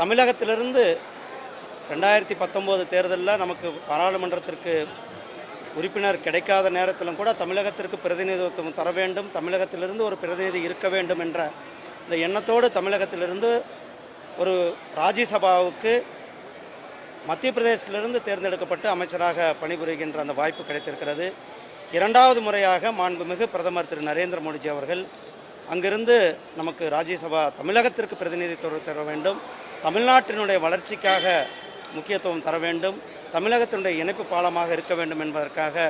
தமிழகத்திலிருந்து ரெண்டாயிரத்தி பத்தொம்போது தேர்தலில் நமக்கு பாராளுமன்றத்திற்கு உறுப்பினர் கிடைக்காத நேரத்திலும் கூட தமிழகத்திற்கு பிரதிநிதித்துவம் தர வேண்டும் தமிழகத்திலிருந்து ஒரு பிரதிநிதி இருக்க வேண்டும் என்ற இந்த எண்ணத்தோடு தமிழகத்திலிருந்து ஒரு ராஜ்யசபாவுக்கு மத்திய பிரதேசத்திலிருந்து தேர்ந்தெடுக்கப்பட்டு அமைச்சராக பணிபுரிகின்ற அந்த வாய்ப்பு கிடைத்திருக்கிறது. இரண்டாவது முறையாக மாண்புமிகு பிரதமர் திரு நரேந்திர மோடிஜி அவர்கள் அங்கிருந்து நமக்கு ராஜ்யசபா தமிழகத்திற்கு பிரதிநிதித்துவம் தர வேண்டும். தமிழ்நாட்டினுடைய வளர்ச்சிக்காக முக்கியத்துவம் தர வேண்டும். தமிழகத்தினுடைய இணைப்பு பாலமாக இருக்க வேண்டும் என்பதற்காக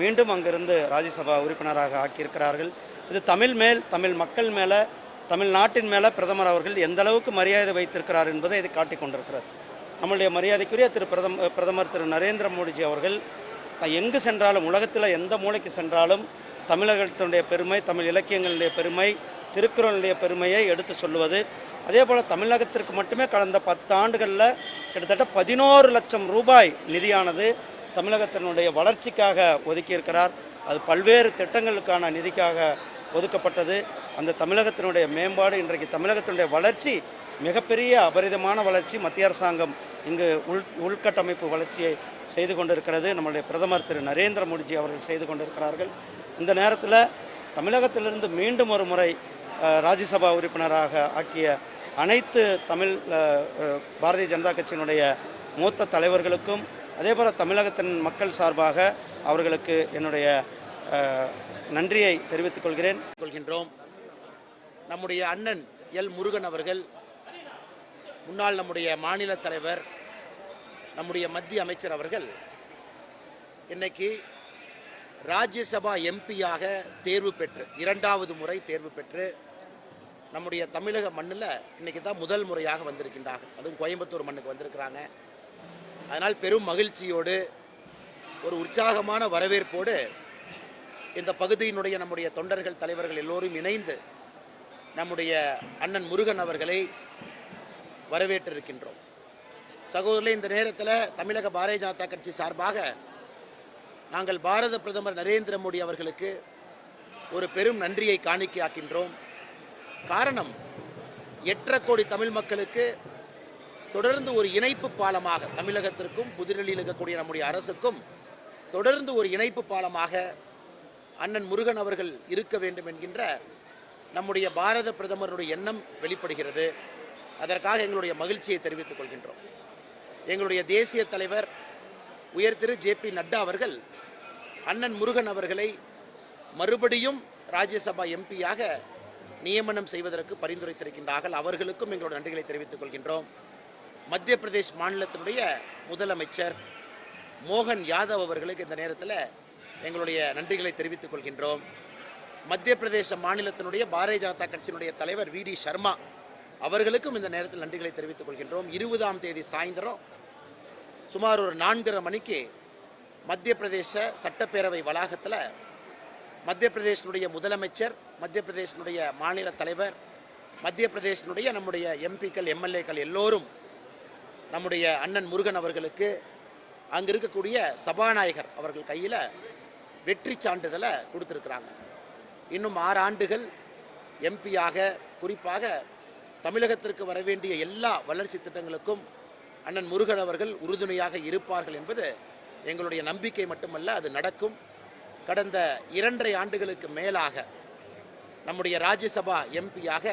மீண்டும் அங்கிருந்து ராஜ்யசபா உறுப்பினராக ஆக்கியிருக்கிறார்கள். இது தமிழ் மேல் தமிழ் மக்கள் மேலே தமிழ்நாட்டின் மேலே பிரதமர் அவர்கள் எந்த அளவுக்கு மரியாதை வைத்திருக்கிறார் என்பதை இது காட்டிக் கொண்டிருக்கிறது. நம்முடைய மரியாதைக்குரிய திரு பிரதம பிரதமர் திரு நரேந்திர மோடிஜி அவர்கள் எங்கு சென்றாலும் உலகத்தில் எந்த மூலைக்கு சென்றாலும் தமிழகத்தினுடைய பெருமை தமிழ் இலக்கியங்களுடைய பெருமை திருக்குறளுடைய பெருமையை எடுத்து சொல்லுவது அதே போல் தமிழகத்திற்கு மட்டுமே கடந்த பத்து ஆண்டுகளில் கிட்டத்தட்ட பதினோரு லட்சம் ரூபாய் நிதியானது தமிழகத்தினுடைய வளர்ச்சிக்காக ஒதுக்கியிருக்கிறார். அது பல்வேறு திட்டங்களுக்கான நிதிக்காக ஒதுக்கப்பட்டது. அந்த தமிழகத்தினுடைய மேம்பாடு இன்றைக்கு தமிழகத்தினுடைய வளர்ச்சி மிகப்பெரிய அபரிதமான வளர்ச்சி. மத்திய அரசாங்கம் இங்கு உள் உள்கட்டமைப்பு வளர்ச்சியை செய்து கொண்டிருக்கிறது. நம்முடைய பிரதமர் திரு. நரேந்திர மோடிஜி அவர்கள் செய்து கொண்டிருக்கிறார்கள். இந்த நேரத்தில் தமிழகத்திலிருந்து மீண்டும் ஒரு முறை ராஜ்யசபா உறுப்பினராக ஆக்கிய அனைத்து தமிழ் பாரதிய ஜனதா கட்சியினுடைய மூத்த தலைவர்களுக்கும் அதே போல் தமிழகத்தின் மக்கள் சார்பாக அவர்களுக்கு என்னுடைய நன்றியை தெரிவித்துக் கொள்கிறேன். கொள்கின்றோம். நம்முடைய அண்ணன் எல் முருகன் அவர்கள் முன்னாள் நம்முடைய மாநில தலைவர் நம்முடைய மத்திய அமைச்சர் அவர்கள் இன்னைக்கு ராஜ்யசபா எம்பியாக தேர்வு பெற்று இரண்டாவது முறை தேர்வு பெற்று நம்முடைய தமிழக மண்ணில் இன்றைக்கி தான் முதல் முறையாக வந்திருக்கின்றார்கள். அதுவும் கோயம்புத்தூர் மண்ணுக்கு வந்திருக்கிறாங்க. அதனால் பெரும் மகிழ்ச்சியோடு ஒரு உற்சாகமான வரவேற்போடு இந்த பகுதியினுடைய நம்முடைய தொண்டர்கள் தலைவர்கள் எல்லோரும் இணைந்து நம்முடைய அண்ணன் முருகன் அவர்களை வரவேற்றிருக்கின்றோம். சகோதரர்களே இந்த நேரத்தில் தமிழக பாரதிய ஜனதா கட்சி சார்பாக நாங்கள் பாரத பிரதமர் நரேந்திர மோடி அவர்களுக்கு ஒரு பெரும் நன்றியை காணிக்கையாக்கின்றோம். காரணம் எட்டரை கோடி தமிழ் மக்களுக்கு தொடர்ந்து ஒரு இணைப்பு பாலமாக தமிழகத்திற்கும் புதுடெல்லியில் இருக்கக்கூடிய நம்முடைய அரசுக்கும் தொடர்ந்து ஒரு இணைப்பு பாலமாக அண்ணன் முருகன் அவர்கள் இருக்க வேண்டும் என்கின்ற நம்முடைய பாரத பிரதமருடைய எண்ணம் வெளிப்படுகிறது. அதற்காக எங்களுடைய மகிழ்ச்சியை தெரிவித்துக் கொள்கின்றோம். எங்களுடைய தேசிய தலைவர் உயர் திரு ஜே பி நட்டா அவர்கள் அண்ணன் முருகன் அவர்களை மறுபடியும் ராஜ்யசபா எம்பியாக நியமனம் செய்வதற்கு பரிந்துரைத்திருக்கின்றார்கள். அவர்களுக்கும் எங்களோட நன்றிகளை தெரிவித்துக் கொள்கின்றோம். மத்திய பிரதேஷ் மாநிலத்தினுடைய முதலமைச்சர் மோகன் யாதவ் அவர்களுக்கு இந்த நேரத்தில் எங்களுடைய நன்றிகளை தெரிவித்துக் கொள்கின்றோம். மத்திய பிரதேச மாநிலத்தினுடைய பாரதிய ஜனதா கட்சியினுடைய தலைவர் வி டி சர்மா அவர்களுக்கும் இந்த நேரத்தில் நன்றிகளை தெரிவித்துக் கொள்கின்றோம். இருபதாம் தேதி சாயந்தரம் சுமார் ஒரு நான்கரை மணிக்கு மத்திய பிரதேச சட்டப்பேரவை வளாகத்தில் மத்திய பிரதேசனுடைய முதலமைச்சர் மத்திய பிரதேசனுடைய மாநில தலைவர் மத்திய பிரதேசனுடைய நம்முடைய எம்பிக்கள் எம்எல்ஏக்கள் எல்லோரும் நம்முடைய அண்ணன் முருகன் அவர்களுக்கு அங்கே இருக்கக்கூடிய சபாநாயகர் அவர்கள் கையில் வெற்றி சான்றிதழை கொடுத்துருக்குறாங்க. இன்னும் ஆறு ஆண்டுகள் எம்பியாக குறிப்பாக தமிழகத்திற்கு வர வேண்டிய எல்லா வளர்ச்சி திட்டங்களுக்கும் அண்ணன் முருகன் அவர்கள் உறுதுணையாக இருப்பார்கள் என்பது எங்களுடைய நம்பிக்கை மட்டுமல்ல அது நடக்கும். கடந்த இரண்டரை ஆண்டுகளுக்கு மேலாக நம்முடைய ராஜ்யசபா எம்பியாக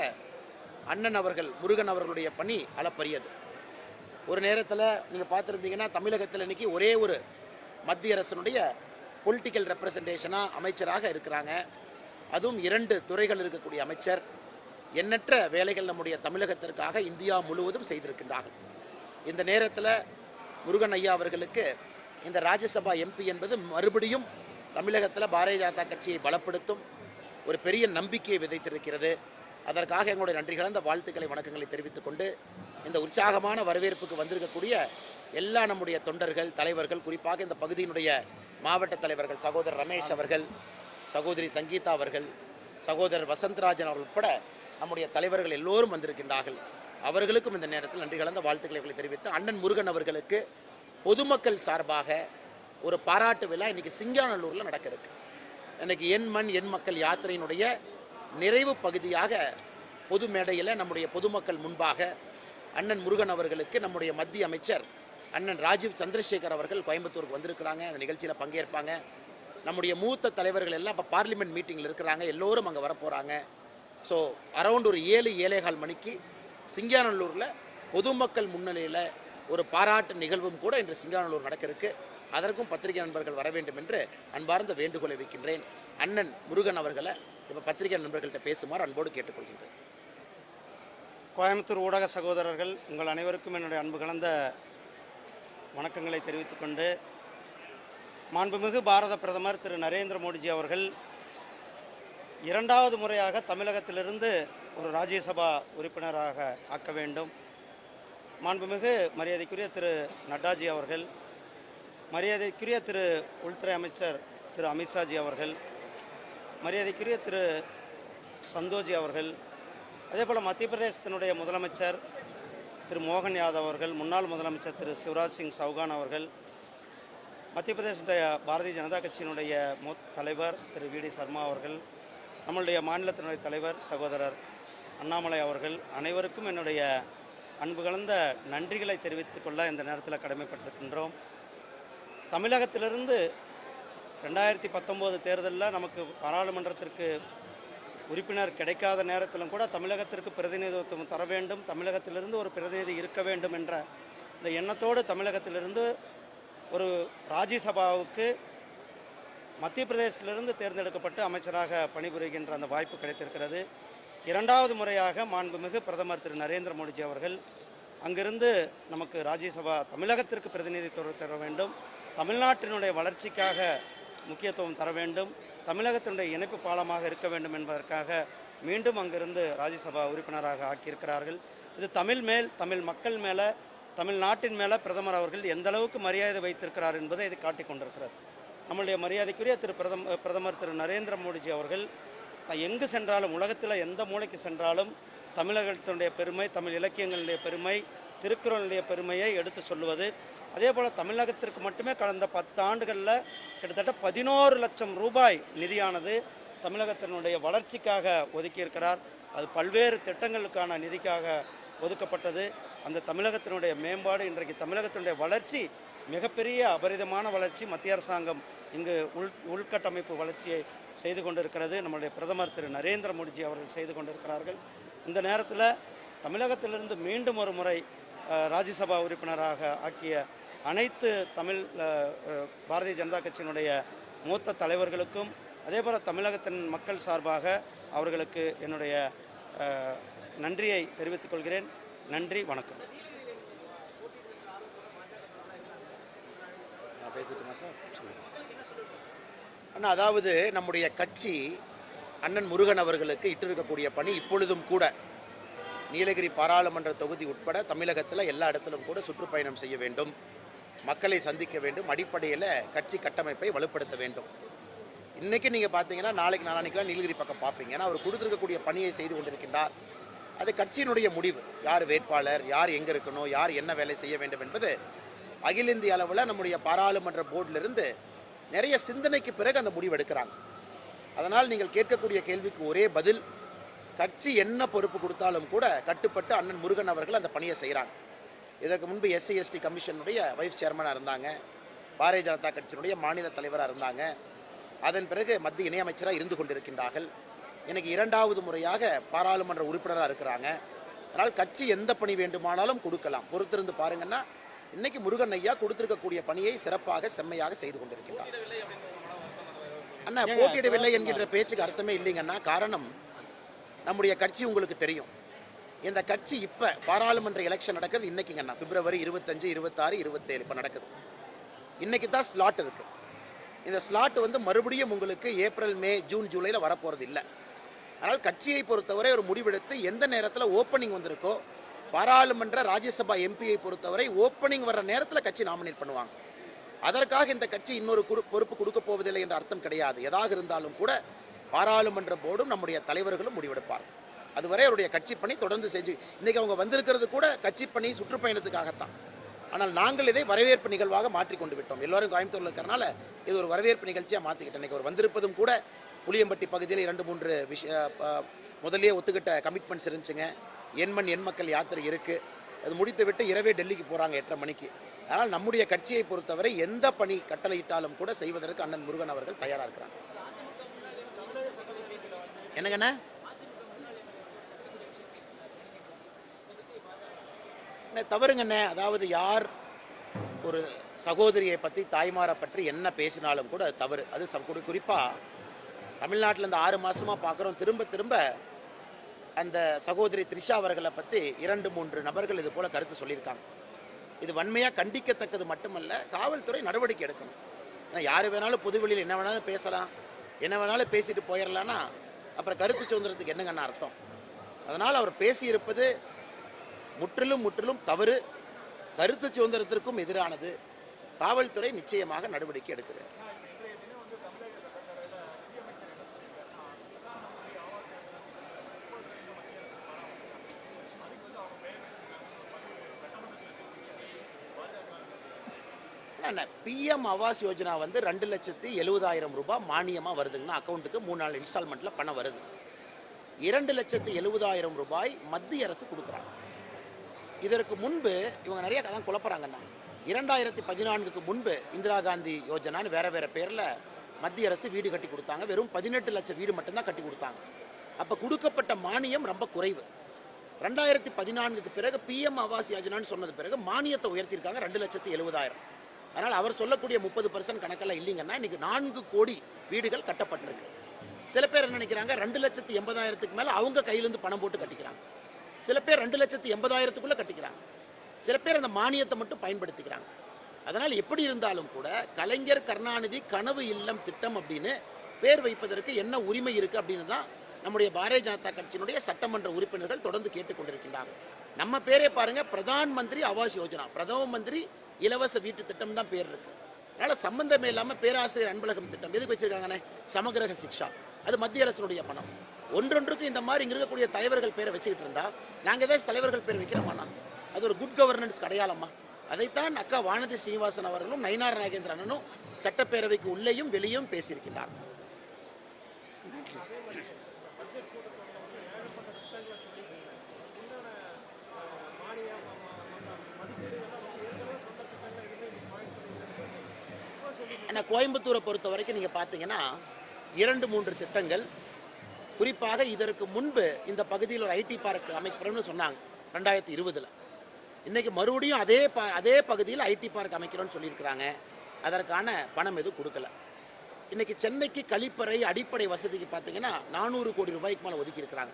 அண்ணன் அவர்கள் முருகன் அவர்களுடைய பணி அளப்பரியது. ஒரு நேரத்தில் நீங்கள் பார்த்துருந்தீங்கன்னா தமிழகத்தில் இன்றைக்கி ஒரே ஒரு மத்திய அரசனுடைய பொலிட்டிக்கல் ரெப்ரசன்டேஷனாக அமைச்சராக இருக்கிறாங்க. அதுவும் இரண்டு துறைகள் இருக்கக்கூடிய அமைச்சர். எண்ணற்ற வேலைகள் நம்முடைய தமிழகத்திற்காக இந்தியா முழுவதும் செய்திருக்கின்றார்கள். இந்த நேரத்தில் முருகன் ஐயா அவர்களுக்கு இந்த ராஜ்யசபா எம்பி என்பது மறுபடியும் தமிழகத்தில் பாரதிய ஜனதா கட்சியை பலப்படுத்தும் ஒரு பெரிய நம்பிக்கையை விதைத்திருக்கிறது. அதற்காக எங்களுடைய நன்றி கலந்த வாழ்த்துக்களை வணக்கங்களை தெரிவித்துக் கொண்டு இந்த உற்சாகமான வரவேற்புக்கு வந்திருக்கக்கூடிய எல்லா நம்முடைய தொண்டர்கள் தலைவர்கள் குறிப்பாக இந்த பகுதியினுடைய மாவட்ட தலைவர்கள் சகோதரர் ரமேஷ் அவர்கள் சகோதரி சங்கீதா அவர்கள் சகோதரர் வசந்தராஜன் அவர்கள் உட்பட நம்முடைய தலைவர்கள் எல்லோரும் வந்திருக்கின்றார்கள். அவர்களுக்கும் இந்த நேரத்தில் நன்றி கலந்த வாழ்த்துக்களை தெரிவித்து அண்ணன் முருகன் அவர்களுக்கு பொதுமக்கள் சார்பாக ஒரு பாராட்டு விழா இன்னைக்கு சிங்கானல்லூரில் நடக்க இருக்கு இன்றைக்கி என் மண் என் மக்கள் யாத்திரையினுடைய நிறைவு பகுதியாக பொது மேடையில் நம்முடைய பொதுமக்கள் முன்பாக அண்ணன் முருகன் அவர்களுக்கு நம்முடைய மத்திய அமைச்சர் அண்ணன் ராஜீவ் சந்திரசேகர் அவர்கள் கோயம்புத்தூருக்கு வந்திருக்கிறாங்க. அந்த நிகழ்ச்சியில் பங்கேற்பாங்க. நம்முடைய மூத்த தலைவர்கள் எல்லாம் இப்போ பார்லிமெண்ட் மீட்டிங்கில் இருக்கிறாங்க. எல்லோரும் அங்கே வரப்போகிறாங்க ஸோ அரௌண்ட் ஒரு ஏழு ஏழேகால் மணிக்கு சிங்கானல்லூரில் பொதுமக்கள் முன்னிலையில் ஒரு பாராட்டு நிகழ்வும் கூட இன்று சிங்கானல்லூர் நடக்க அதற்கும் பத்திரிகை நண்பர்கள் வர வேண்டும் என்று அன்பார்ந்த வேண்டுகோளை வைக்கின்றேன் அண்ணன் முருகன் அவர்களை இப்போ பத்திரிகை நண்பர்கள்ட்ட பேசுமாறு அன்போடு கேட்டுக்கொள்கின்றேன். கோயம்புத்தூர் ஊடக சகோதரர்கள் உங்கள் அனைவருக்கும் என்னுடைய அன்பு கலந்த வணக்கங்களை தெரிவித்துக்கொண்டு மாண்புமிகு பாரத பிரதமர் திரு நரேந்திர மோடிஜி அவர்கள் இரண்டாவது முறையாக தமிழகத்திலிருந்து ஒரு ராஜ்யசபா உறுப்பினராக ஆக்க வேண்டும். மாண்புமிகு மரியாதைக்குரிய திரு நட்டாஜி அவர்கள் மரியாதைக்குரிய திரு உள்துறை அமைச்சர் திரு அமித்ஷாஜி அவர்கள் மரியாதைக்குரிய திரு சந்தோஜி அவர்கள் அதே போல் மத்திய பிரதேசத்தினுடைய முதலமைச்சர் திரு மோகன் யாதவ் அவர்கள் முன்னாள் முதலமைச்சர் திரு சிவராஜ் சிங் சௌகான் அவர்கள் மத்திய பிரதேசத்துடைய பாரதிய ஜனதா கட்சியினுடைய மூத்த தலைவர் திரு வி டி சர்மா அவர்கள் நம்மளுடைய மாநிலத்தினுடைய தலைவர் சகோதரர் அண்ணாமலை அவர்கள் அனைவருக்கும் என்னுடைய அன்பு கலந்த நன்றிகளை தெரிவித்துக்கொள்ள இந்த நேரத்தில் கடமைப்பட்டிருக்கின்றோம். தமிழகத்திலிருந்து ரெண்டாயிரத்தி பத்தொம்போது தேர்தலில் நமக்கு பாராளுமன்றத்திற்கு உறுப்பினர் கிடைக்காத நேரத்திலும் கூட தமிழகத்திற்கு பிரதிநிதித்துவம் தர வேண்டும் தமிழகத்திலிருந்து ஒரு பிரதிநிதி இருக்க வேண்டும் என்ற இந்த எண்ணத்தோடு தமிழகத்திலிருந்து ஒரு ராஜ்யசபாவுக்கு மத்திய பிரதேசத்திலிருந்து தேர்ந்தெடுக்கப்பட்டு அமைச்சராக பணிபுரிகின்ற அந்த வாய்ப்பு கிடைத்திருக்கிறது. இரண்டாவது முறையாக மாண்புமிகு பிரதமர் திரு நரேந்திர மோடிஜி அவர்கள் அங்கிருந்து நமக்கு ராஜ்யசபா தமிழகத்திற்கு பிரதிநிதித்துவம் தர வேண்டும். தமிழ்நாட்டினுடைய வளர்ச்சிக்காக முக்கியத்துவம் தர வேண்டும். தமிழகத்தினுடைய இணைப்பு பாலமாக இருக்க வேண்டும் என்பதற்காக மீண்டும் அங்கிருந்து ராஜ்யசபா உறுப்பினராக ஆக்கியிருக்கிறார்கள். இது தமிழ் மேல் தமிழ் மக்கள் மேலே தமிழ்நாட்டின் மேலே பிரதமர் அவர்கள் எந்த அளவுக்கு மரியாதை வைத்திருக்கிறார் என்பதை இது காட்டிக் கொண்டிருக்கிறது. நம்முடைய மரியாதைக்குரிய திரு பிரதம பிரதமர் திரு நரேந்திர மோடிஜி அவர்கள் எங்கு சென்றாலும் உலகத்தில் எந்த மூலைக்கு சென்றாலும் தமிழகத்தினுடைய பெருமை தமிழ் இலக்கியங்களுடைய பெருமை திருக்குறளுடைய பெருமையை எடுத்து சொல்லுவது அதே போல் தமிழகத்திற்கு மட்டுமே கடந்த பத்து ஆண்டுகளில் கிட்டத்தட்ட பதினோரு லட்சம் ரூபாய் நிதியானது தமிழகத்தினுடைய வளர்ச்சிக்காக ஒதுக்கியிருக்கிறார். அது பல்வேறு திட்டங்களுக்கான நிதிக்காக ஒதுக்கப்பட்டது. அந்த தமிழகத்தினுடைய மேம்பாடு இன்றைக்கு தமிழகத்தினுடைய வளர்ச்சி மிகப்பெரிய அபரிதமான வளர்ச்சி. மத்திய அரசாங்கம் இங்கு உள் உள்கட்டமைப்பு வளர்ச்சியை செய்து கொண்டிருக்கிறது. நம்முடைய பிரதமர் திரு. நரேந்திர மோடிஜி அவர்கள் செய்து கொண்டிருக்கிறார்கள். இந்த நேரத்தில் தமிழகத்திலிருந்து மீண்டும் ஒரு முறை ராஜ்யசபா உறுப்பினராக ஆக்கிய அனைத்து தமிழ் பாரதிய ஜனதா கட்சியினுடைய மூத்த தலைவர்களுக்கும் அதே போல் தமிழகத்தின் மக்கள் சார்பாக அவர்களுக்கு என்னுடைய நன்றியை தெரிவித்துக் கொள்கிறேன். நன்றி வணக்கம். சார்? அண்ணா அதாவது நம்முடைய கட்சி அண்ணன் முருகன் அவர்களுக்கு இட்டிருக்கக்கூடிய பணி இப்பொழுதும் கூட நீலகிரி பாராளுமன்ற தொகுதி உட்பட தமிழகத்தில் எல்லா இடத்திலும் கூட சுற்றுப்பயணம் செய்ய வேண்டும். மக்களை சந்திக்க வேண்டும் அடிப்படையில் கட்சி கட்டமைப்பை வலுப்படுத்த வேண்டும். இன்றைக்கி நீங்கள் பார்த்தீங்கன்னா நாளைக்கு நாளானிக்கெலாம் நீலகிரி பக்கம் பார்ப்பீங்க ஏன்னா அவர் கொடுத்துருக்கக்கூடிய பணியை செய்து கொண்டிருக்கின்றார். அது கட்சியினுடைய முடிவு. யார் வேட்பாளர் யார் எங்கே இருக்கணும் யார் என்ன வேலை செய்ய வேண்டும் என்பது அகில இந்திய அளவில் நம்முடைய பாராளுமன்ற போர்டிலிருந்து நிறைய சிந்தனைக்கு பிறகு அந்த முடிவு எடுக்கிறாங்க. அதனால் நீங்கள் கேட்கக்கூடிய கேள்விக்கு ஒரே பதில் கட்சி என்ன பொறுப்பு கொடுத்தாலும் கூட கட்டுப்பட்டு அண்ணன் முருகன் அவர்கள் அந்த பணியை செய்கிறாங்க இதற்கு முன்பு எஸ்சி எஸ்டி கமிஷனுடைய வைஸ் சேர்மனாக இருந்தாங்க. பாரதிய ஜனதா கட்சியினுடைய மாநில தலைவராக இருந்தாங்க. அதன் பிறகு மத்திய இணையமைச்சராக இருந்து கொண்டிருக்கின்றார்கள். எனக்கு இரண்டாவது முறையாக பாராளுமன்ற உறுப்பினராக இருக்கிறாங்க. அதனால் கட்சி எந்த பணி வேண்டுமானாலும் கொடுக்கலாம். பொறுத்திருந்து பாருங்கன்னா இன்னைக்கு முருகன் ஐயா கொடுத்திருக்கக்கூடிய பணியை சிறப்பாக செம்மையாக செய்து கொண்டிருக்கின்றார். அண்ணா போட்டியிடவில்லை என்கின்ற பேச்சுக்கு அர்த்தமே இல்லைங்கன்னா காரணம் நம்முடைய கட்சி உங்களுக்கு தெரியும். இந்த கட்சி இப்போ பாராளுமன்ற எலெக்ஷன் நடக்கிறது இன்னைக்குங்கண்ணா பிப்ரவரி இருபத்தஞ்சு இருபத்தாறு இருபத்தேழு இப்போ நடக்குது. இன்னைக்கு தான் ஸ்லாட் இருக்கு. இந்த ஸ்லாட் வந்து மறுபடியும் உங்களுக்கு ஏப்ரல் மே ஜூன் ஜூலையில் வரப்போகிறது இல்லை. அதனால் கட்சியை பொறுத்தவரை ஒரு முடிவெடுத்து எந்த நேரத்தில் ஓப்பனிங் வந்திருக்கோ பாராளுமன்ற ராஜ்யசபா எம்பியை பொறுத்தவரை ஓப்பனிங் வர்ற நேரத்தில் கட்சி நாமினேட் பண்ணுவாங்க. அதற்காக இந்த கட்சி இன்னொரு குறு பொறுப்பு கொடுக்க போவதில்லை என்ற அர்த்தம் கிடையாது. எதாக இருந்தாலும் கூட பாராளுமன்ற போர்டும் நம்முடைய தலைவர்களும் முடிவெடுப்பார் அதுவரை அவருடைய கட்சி பணி தொடர்ந்து செஞ்சு இன்றைக்கி அவங்க வந்திருக்கிறது கூட கட்சி பணி சுற்றுப்பயணத்துக்காகத்தான். ஆனால் நாங்கள் இதை வரவேற்பு நிகழ்வாக மாற்றிக்கொண்டு விட்டோம். எல்லோரும் கோயம்புத்தூரில் இருக்கிறனால இது ஒரு வரவேற்பு நிகழ்ச்சியாக மாற்றிக்கிட்டோம் இன்னைக்கு அவர் வந்திருப்பதும் கூட புளியம்பட்டி பகுதியில் இரண்டு மூன்று விஷய முதலே ஒத்துக்கிட்ட கமிட்மெண்ட்ஸ் இருந்துச்சுங்க. எண்மண் எண் மக்கள் யாத்திரை இருக்குது அது முடித்து விட்டு இரவே டெல்லிக்கு போகிறாங்க எட்டரை மணிக்கு. அதனால் நம்முடைய கட்சியை பொறுத்தவரை எந்த பணி கட்டளையிட்டாலும் கூட செய்வதற்கு அண்ணன் முருகன் அவர்கள் தயாராக இருக்கிறாங்க என்னங்கண்ணே தவறுங்கண்ணே? அதாவது யார் ஒரு சகோதரியை பற்றி தாய்மாரை பற்றி என்ன பேசினாலும் கூட அது தவறு. அது ச- குறி- குறிப்பாக தமிழ்நாட்டில் இந்த ஆறு மாதமாக பார்க்குறோம் திரும்ப திரும்ப அந்த சகோதரி த்ரிஷா அவர்களை பற்றி இரண்டு மூன்று நபர்கள் இது போல் கருத்து சொல்லியிருக்காங்க. இது வன்மையாக கண்டிக்கத்தக்கது மட்டுமல்ல காவல்துறை நடவடிக்கை எடுக்கணும். ஏன்னா யார் வேணாலும் பொதுவெளியில் என்ன வேணாலும் பேசலாம். என்ன வேணாலும் பேசிட்டு போயிடலான்னா அப்புறம் கருத்து சுதந்திரத்துக்கு என்னங்கன்னு அர்த்தம். அதனால் அவர் பேசியிருப்பது முற்றிலும் முற்றிலும் தவறு. கருத்து சுதந்திரத்திற்கும் எதிரானது. காவல்துறை நிச்சயமாக நடவடிக்கை எடுக்க வேண்டும். பிஎம் ஆவாஸ் யோஜனா வந்து ரெண்டு லட்சத்தி எழுபதாயிரம் ரூபாய் மானியமாக வருதுங்கன்னா அக்கௌண்ட்டுக்கு மூணு நாலு இன்ஸ்டால்மெண்ட்டில் பணம் வருது. இரண்டு லட்சத்தி எழுபதாயிரம் ரூபாய் மத்திய அரசு கொடுக்குறாங்க. இதற்கு முன்பு இவங்க நிறைய கதை குழப்பறாங்கண்ணா. இரண்டாயிரத்தி பதினான்குக்கு முன்பு இந்திரா காந்தி யோஜனான்னு வேற வேற பேரில் மத்திய அரசு வீடு கட்டி கொடுத்தாங்க. வெறும் பதினெட்டு லட்சம் வீடு மட்டும்தான் கட்டி கொடுத்தாங்க. அப்போ கொடுக்கப்பட்ட மானியம் ரொம்ப குறைவு. ரெண்டாயிரத்தி பதினான்குக்கு பிறகு பிஎம் ஆவாஸ் யோஜனான்னு சொன்னது பிறகு மானியத்தை உயர்த்தியிருக்காங்க ரெண்டு லட்சத்தி எழுபதாயிரம். அதனால் அவர் சொல்லக்கூடிய முப்பது பர்சன்ட் கணக்கெல்லாம் இல்லைங்கன்னா இன்னைக்கு நான்கு கோடி வீடுகள் கட்டப்பட்டிருக்கு. சில பேர் என்ன நினைக்கிறாங்க? ரெண்டு லட்சத்தி எண்பதாயிரத்துக்கு மேலே அவங்க கையிலேருந்து பணம் போட்டு கட்டிக்கிறாங்க. சில பேர் ரெண்டு லட்சத்தி எண்பதாயிரத்துக்குள்ளே கட்டிக்கிறாங்க. சில பேர் அந்த மானியத்தை மட்டும் பயன்படுத்திக்கிறாங்க. அதனால் எப்படி இருந்தாலும் கூட கலைஞர் கருணாநிதி கனவு இல்லம் திட்டம் அப்படின்னு பேர் வைப்பதற்கு என்ன உரிமை இருக்குது அப்படின்னு தான் நம்முடைய பாரதிய ஜனதா கட்சியினுடைய சட்டமன்ற உறுப்பினர்கள் தொடர்ந்து கேட்டுக்கொண்டிருக்கின்றார்கள். நம்ம பேரே பாருங்க பிரதான் மந்திரி ஆவாஸ் யோஜனா. பிரதம மந்திரி இலவச வீட்டு திட்டம் தான் பேர் இருக்குது அதனால் சம்பந்தமே இல்லாமல் பேராசிரியர் அன்பழகம் திட்டம். எதுக்கு வச்சிருக்காங்கண்ணே? சமகிரக சிக்ஷா. அது மத்திய அரசினுடைய பணம். ஒன்றொன்றுக்கு இந்த மாதிரி இங்க இருக்கக்கூடிய தலைவர்கள் பேரை வச்சுக்கிட்டு இருந்தா நாங்கள் ஏதாச்சும் தலைவர்கள் பேர் வைக்கிறோமாண்ணா? அது ஒரு குட் கவர்னன்ஸ் அடையாளமா அதைத்தான் அக்கா வானதி ஸ்ரீனிவாசன் அவர்களும் நயினார் நாகேந்திரனும் சட்டப்பேரவைக்கு உள்ளேயும் வெளியும் பேசியிருக்கின்றார். ஏன்னா கோயம்புத்தூரை பொறுத்த வரைக்கும் நீங்கள் பார்த்தீங்கன்னா இரண்டு மூன்று திட்டங்கள் குறிப்பாக இதற்கு முன்பு இந்த பகுதியில் ஒரு ஐடி பார்க் அமைக்கிறோம்னு சொன்னாங்க ரெண்டாயிரத்தி இருபதில். இன்றைக்கி மறுபடியும் அதே ப அதே பகுதியில் ஐடி பார்க் அமைக்கிறோன்னு சொல்லியிருக்கிறாங்க. அதற்கான பணம் எதுவும் கொடுக்கல. இன்றைக்கி சென்னைக்கு கழிப்பறை அடிப்படை வசதிக்கு பார்த்தீங்கன்னா நானூறு கோடி ரூபாய்க்கு மேலே ஒதுக்கியிருக்கிறாங்க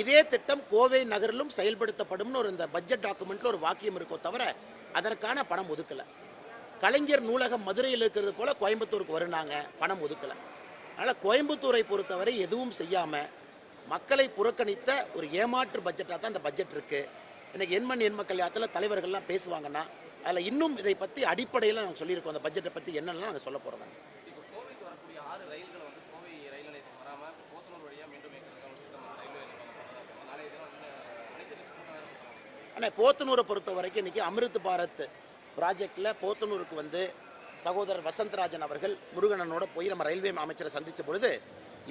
இதே திட்டம் கோவை நகரிலும் செயல்படுத்தப்படும்னு ஒரு இந்த பட்ஜெட் டாக்குமெண்ட்டில் ஒரு வாக்கியம் இருக்கோ தவிர அதற்கான பணம் ஒதுக்கலை. கலைஞர் நூலகம் மதுரையில் இருக்கிறது போல் கோயம்புத்தூருக்கு வருனாங்க பணம் ஒதுக்கலை. அதனால் கோயம்புத்தூரை பொறுத்தவரை எதுவும் செய்யாமல் மக்களை புறக்கணித்த ஒரு ஏமாற்று பட்ஜெட்டாக தான் இந்த பட்ஜெட் இருக்குது இன்னைக்கு எண்மண் எண்மக்கள் யாத்திரத்தில் தலைவர்கள்லாம் பேசுவாங்கன்னா அதில் இன்னும் இதை பற்றி அடிப்படையில் நாங்கள் சொல்லியிருக்கோம். அந்த பட்ஜெட்டை பற்றி என்னெல்லாம் நாங்கள் சொல்ல போகிறோம் ஆனால் போத்தனூரை பொறுத்த வரைக்கும் இன்றைக்கி அமிர்த் பாரத் ப்ராஜெக்டில் போத்தனூருக்கு வந்து சகோதரர் வசந்தராஜன் அவர்கள் முருகனனோட போய் நம்ம ரயில்வே அமைச்சரை சந்தித்த பொழுது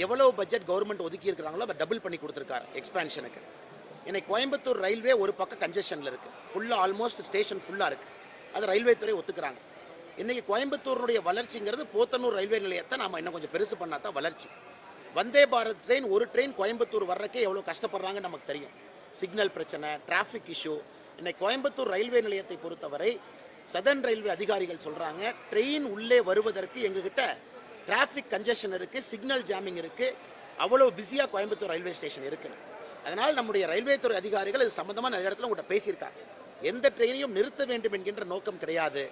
எவ்வளோ பட்ஜெட் கவர்மெண்ட் ஒதுக்கி இருக்கிறாங்களோ அவர் டபுள் பண்ணி கொடுத்துருக்காரு எக்ஸ்பேன்ஷனுக்கு இன்னைக்கு கோயம்புத்தூர் ரயில்வே ஒரு பக்கம் கன்ஜெஷனில் இருக்குது ஃபுல்லாக ஆல்மோஸ்ட் ஸ்டேஷன் ஃபுல்லாக இருக்குது அது ரயில்வே துறை ஒத்துக்கிறாங்க. இன்றைக்கி கோயம்புத்தூருடைய வளர்ச்சிங்கிறது போத்தனூர் ரயில்வே நிலையத்தை நாம் இன்னும் கொஞ்சம் பெருசு பண்ணால் தான் வளர்ச்சி. வந்தே பாரத் ட்ரெயின் ஒரு ட்ரெயின் கோயம்புத்தூர் வர்றக்கே எவ்வளோ கஷ்டப்படுறாங்கன்னு நமக்கு தெரியும். சிக்னல் பிரச்சனை டிராஃபிக் இஷ்யூ இன்னைக்கு கோயம்புத்தூர் ரயில்வே நிலையத்தை பொறுத்தவரை சதர்ன் ரயில்வே அதிகாரிகள் சொல்கிறாங்க ட்ரெயின் உள்ளே வருவதற்கு எங்ககிட்ட டிராஃபிக் கன்ஜெஷன் இருக்குது சிக்னல் ஜாமிங் இருக்குது அவ்வளோ பிஸியாக கோயம்புத்தூர் ரயில்வே ஸ்டேஷன் இருக்குன்னு. அதனால் நம்முடைய ரயில்வே துறை அதிகாரிகள் இது சம்மந்தமாக நிறைய இடத்துல உங்கள்கிட்ட பேசியிருக்காங்க. எந்த ட்ரெயினையும் நிறுத்த வேண்டும் என்கின்ற நோக்கம் கிடையாது.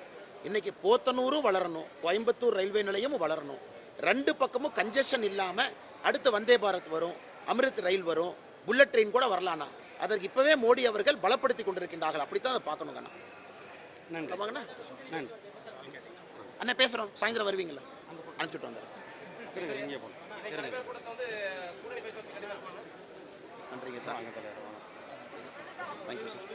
இன்றைக்கி போத்தனூரும் வளரணும் கோயம்புத்தூர் ரயில்வே நிலையமும் வளரணும். ரெண்டு பக்கமும் கன்ஜெஷன் இல்லாமல் அடுத்து வந்தே பாரத் வரும் அமிர்த் ரயில் வரும் புல்லட் ட்ரெயின் கூட வரலானா அதற்கு இப்போவே மோடி அவர்கள் பலப்படுத்தி கொண்டிருக்கின்றார்கள். அப்படித்தான் அதை பார்க்கணுங்கண்ணா. நன்றி. ஆமாங்கண்ணா நன்றி. அண்ணா பேசுகிறோம் சாயந்தரம் வருவீங்களா அனுப்பிச்சுட்டு வந்துடுறேன். இருங்க இங்கே போகணும் நன்றிங்க சார். வாங்க தலைவர் தேங்க்யூ சார்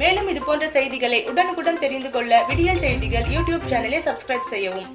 மேலும் இது போன்ற செய்திகளை உடனுக்குடன் தெரிந்து கொள்ள விடியல் செய்திகள் யூடியூப் சேனலை சப்ஸ்கிரைப் செய்யவும்.